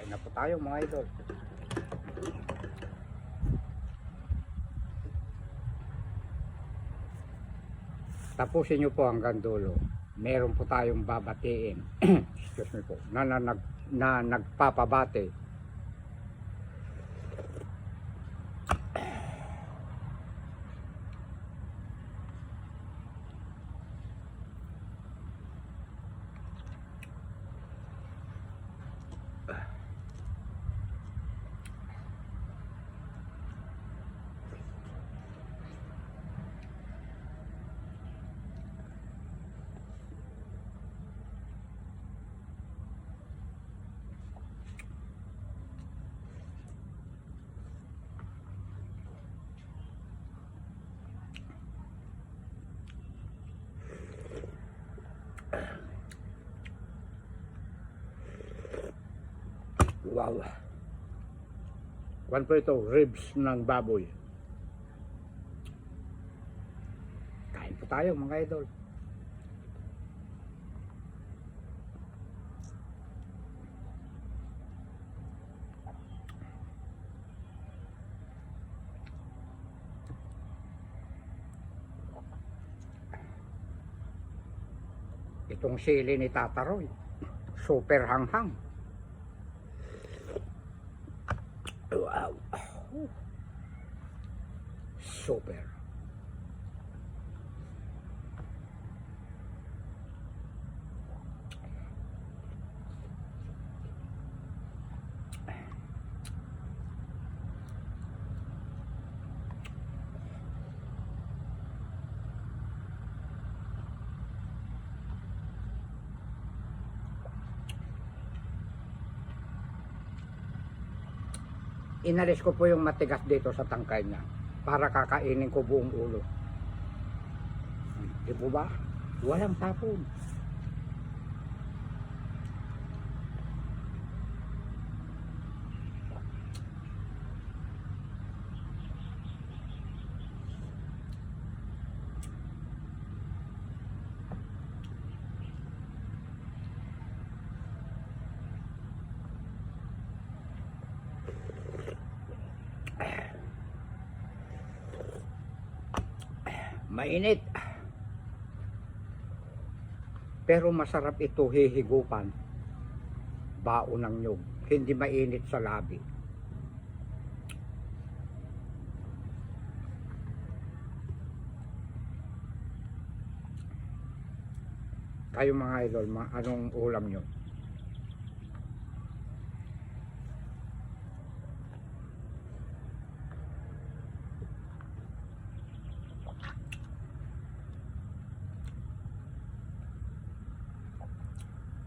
Kain na po tayo mga idol. Tapusin nyo po hanggang dulo. Meron po tayong babatiin. Excuse me po. Na, na, nag, na nagpapabate. Wow. Kwan po ito, ribs ng baboy. Kain po tayo mga idol. Itong sili ni Tata Roy, super hanghang. Wow. Super. Inalis ko po yung matigas dito sa tangkay niya para kakainin ko buong ulo. Di po ba? Walang tapon. Mainit. Pero masarap ito hihigupan. Baon ng nyug. Hindi mainit sa labi. Kayo mga idol, anong ulam nyo?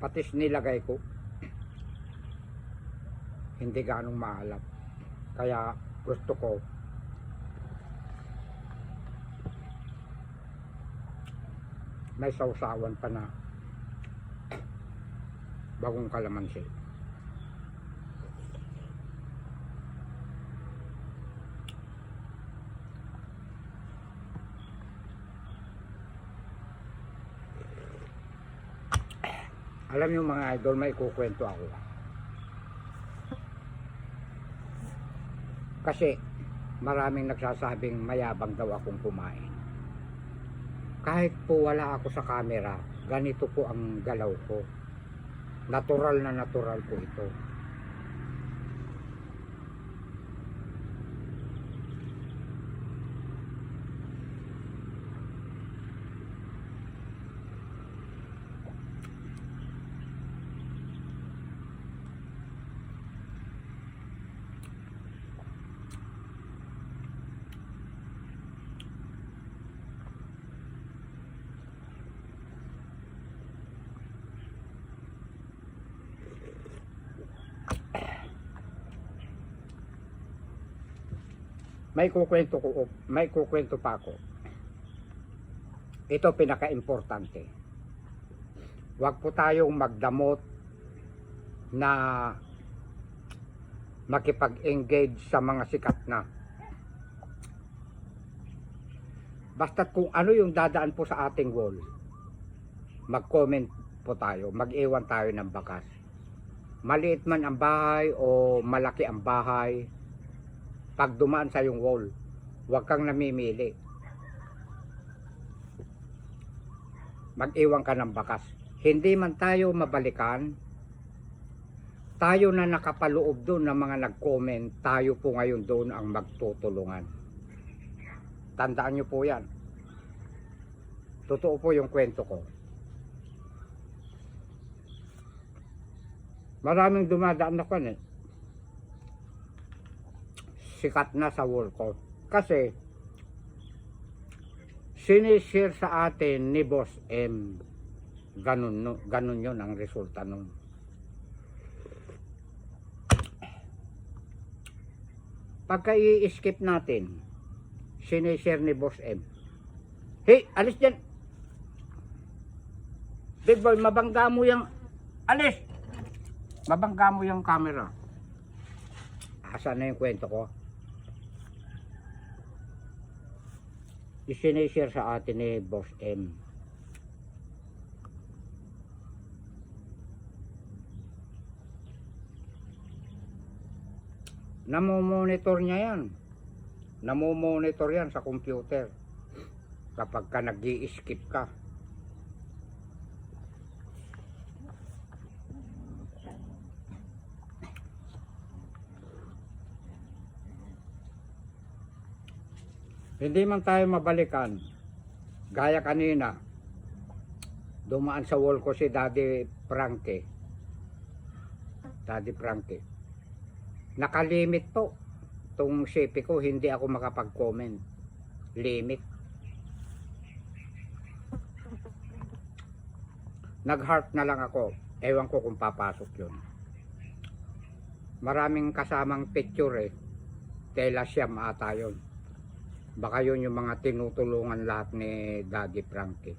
Patis nilagay ko hindi ganong maalat. Kaya gusto ko may sausawan pa na bagong kalamansi alam niyo mga idol may kukwento ako. Kasi maraming nagsasabing mayabang daw akong kumain. Kahit po wala ako sa camera ganito po ang galaw ko. Natural na natural po ito may kukwento ko may kukwento pa ako. Ito pinaka-importante. Wag po tayong magdamot na makipag-engage sa mga sikat na. Basta kung ano yung dadaan po sa ating wall mag-comment po tayo mag-iwan tayo ng bakas. Maliit man ang bahay o malaki ang bahay, pag dumaan sa yung wall, huwag kang namimili. Mag-iwan ka ng bakas. Hindi man tayo mabalikan, tayo na nakapaloob doon ng mga nag-comment, tayo po ngayon doon ang magtutulungan. Tandaan nyo po yan. Totoo po yung kwento ko. Maraming dumadaan na eh. Sikat na sa wall ko. Kasi, sinishare sa atin ni Boss M. Ganun, no, ganun yun ang resulta nun. Pagka i-skip natin, sinishare ni Boss M. Hey, alis dyan! Big boy, mabangga mo yung... Alis! Mabangga mo yung camera. Asa na yung kwento ko? Isinishare sa atin ni Boss M. Namomonitor niya yan. Namomonitor yan sa computer. Kapag ka nag skip ka. Hindi man tayo mabalikan. Gaya kanina. Dumaan sa wall ko si Daddy Frankie. Daddy Frankie. Nakalimit po. Itong sipi ko, hindi ako makapag-comment. Limit. Nag-heart na lang ako. Ewan ko kung papasok yun. Maraming kasamang picture eh. Tela siyam ata yun. Baka yun yung mga tinutulungan lahat ni Daddy Frankie.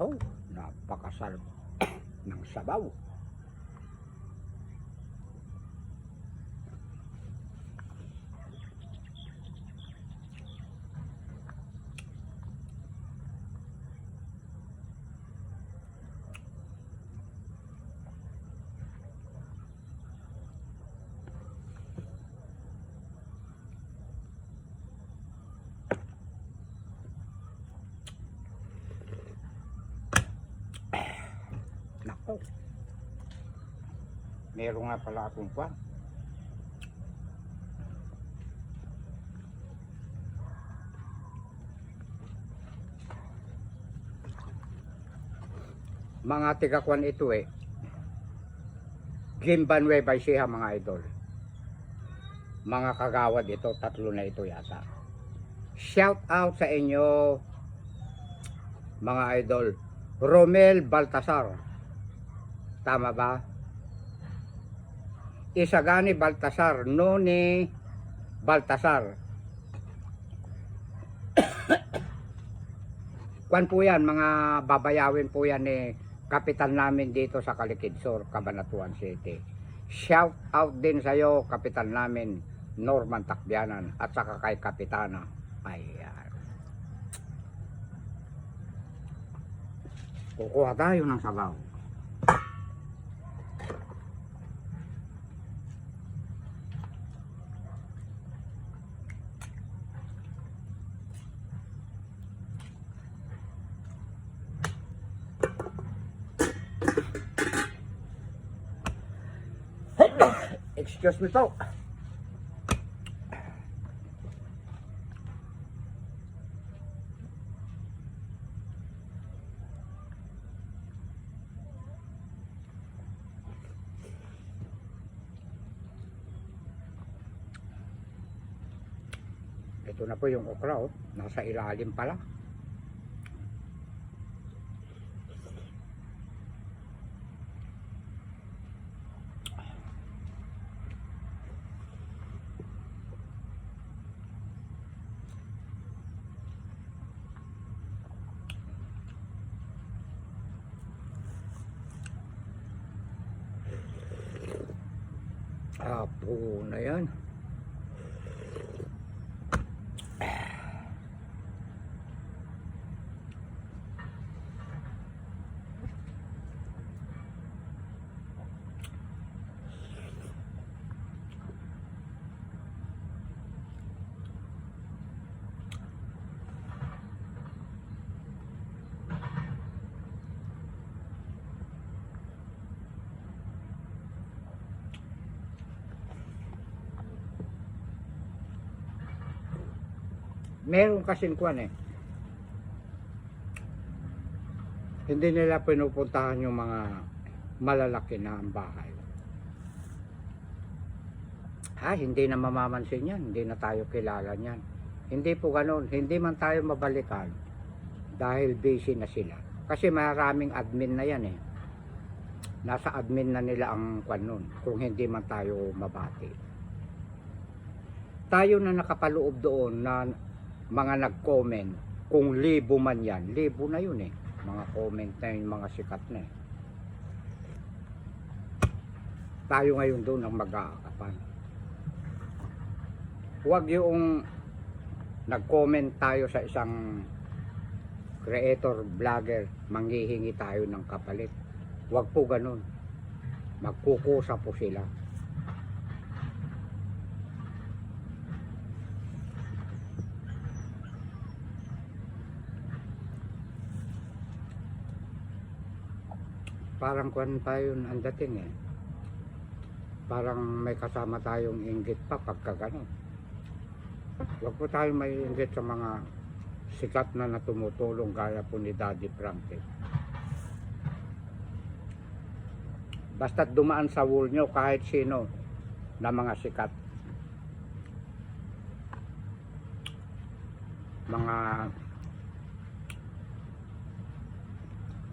Oh, napakasarap ng sabaw. Meron nga pala akong kwan. Mga tigakwan ito eh. Gimban by siya mga idol. Mga kagawad ito, tatlo na ito yata. Shout out sa inyo mga idol. Romel Baltasar. Tama ba? Isagani Baltasar, Noni Baltasar. Kwan po yan, mga babayawin po yan ni kapitan namin dito sa Kalikidsor, Cabanatuan City. Shout out din sa iyo, kapitan namin, Norman Takbianan, at saka kay kapitana. Ayan. Kukuha tayo ng sabaw. Excuse me po. Ito na po yung okra, oh. nasa ilalim pala. Apo na yan. Meron kasing kwan eh. Hindi nila pinupuntahan yung mga malalaki na ang bahay. Ha, hindi na mamamansin yan. Hindi na tayo kilala niyan. Hindi po ganun. Hindi man tayo mabalikan dahil busy na sila. Kasi maraming admin na yan eh. Nasa admin na nila ang kwan nun, kung hindi man tayo mabati. Tayo na nakapaloob doon na mga nag-comment, kung libo man yan, libo na yun eh. Mga comment na yun, mga sikat na eh. Tayo ngayon doon ang mag-aakapan. Huwag yung nag-comment tayo sa isang creator, vlogger, manghihingi tayo ng kapalit. Huwag po ganun. Magkukusa po sila. Parang kwan pa yun ang dating eh. Parang may kasama tayong inggit pa pagka ganun. Huwag po tayo may inggit sa mga sikat na na tumutulong gaya po ni Daddy Frankie. Basta't dumaan sa wall nyo kahit sino na mga sikat. Mga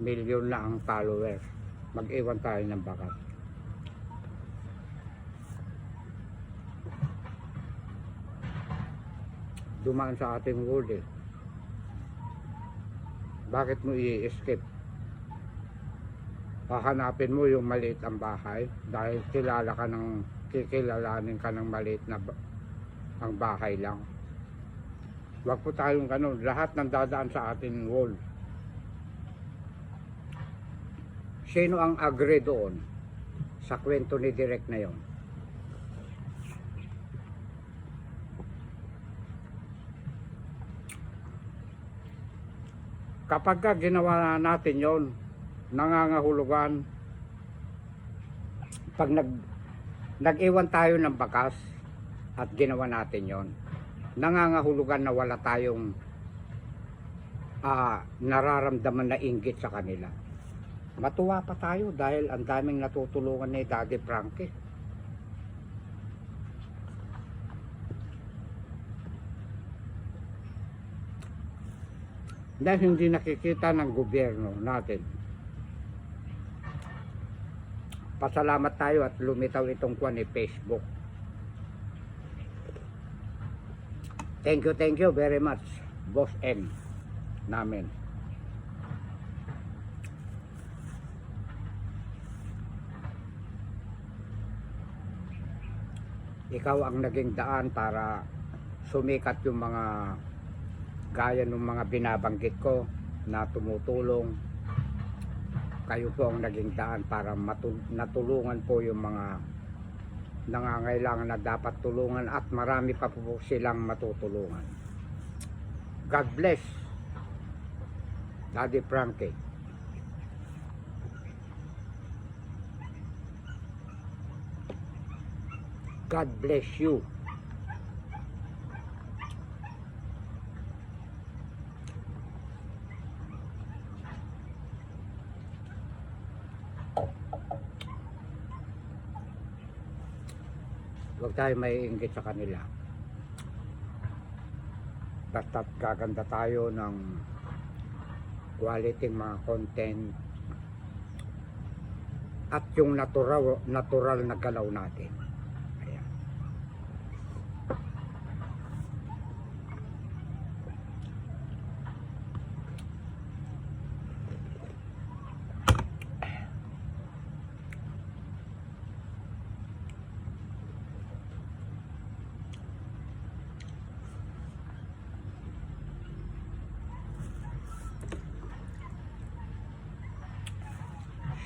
milyon na ang followers. Mag-iwan tayo ng bakat. Dumaan sa ating wall eh. Bakit mo i-escape? hahanapin mo yung maliit ang bahay dahil kilala ka ng kikilalanin ka ng maliit na ang bahay lang. Huwag po tayong ganun. Lahat ng dadaan sa ating wall. Sino ang agree doon sa kwento ni Direk na yon? Kapag ka ginawa natin yon, nangangahulugan pag nag nag-iwan tayo ng bakas at ginawa natin yon nangangahulugan na wala tayong ah, nararamdaman na inggit sa kanila matuwa pa tayo dahil ang daming natutulungan ni Daddy Frankie dahil hindi nakikita ng gobyerno natin pasalamat tayo at lumitaw itong kwan ni Facebook. Thank you, thank you very much, Boss M namin. Ikaw ang naging daan para sumikat yung mga gaya ng mga binabanggit ko na tumutulong kayo po ang naging daan para natulungan po yung mga nangangailangan na dapat tulungan at marami pa po silang matutulungan. God bless. Daddy Frankie. God bless you. Huwag tayo may inggit sa kanila. Basta't gaganda tayo ng quality mga content at yung natural, natural na galaw natin. Ayan.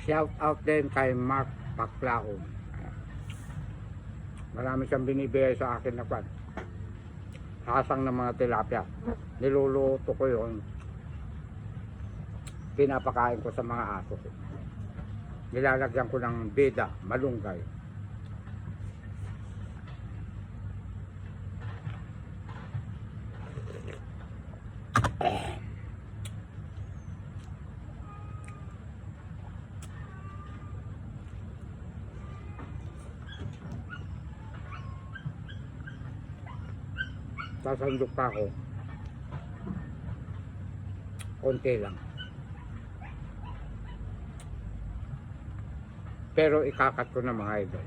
Shout out din kay Mark Paclao. Marami siyang binibigay sa akin na pan. Hasang ng mga tilapia. Niluluto ko yun. Pinapakain ko sa mga aso ko. Nilalagyan ko ng beda, malunggay. Sasandok pa ako. Konti lang. Pero ikakat ko na mga idol.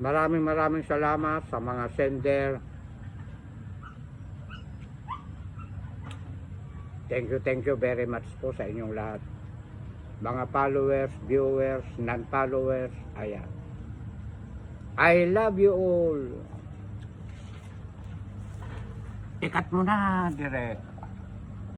Maraming maraming salamat sa mga sender. Thank you, thank you very much po sa inyong lahat. Mga followers, viewers, non-followers, ayan. I love you all. Ikat mo na, direct.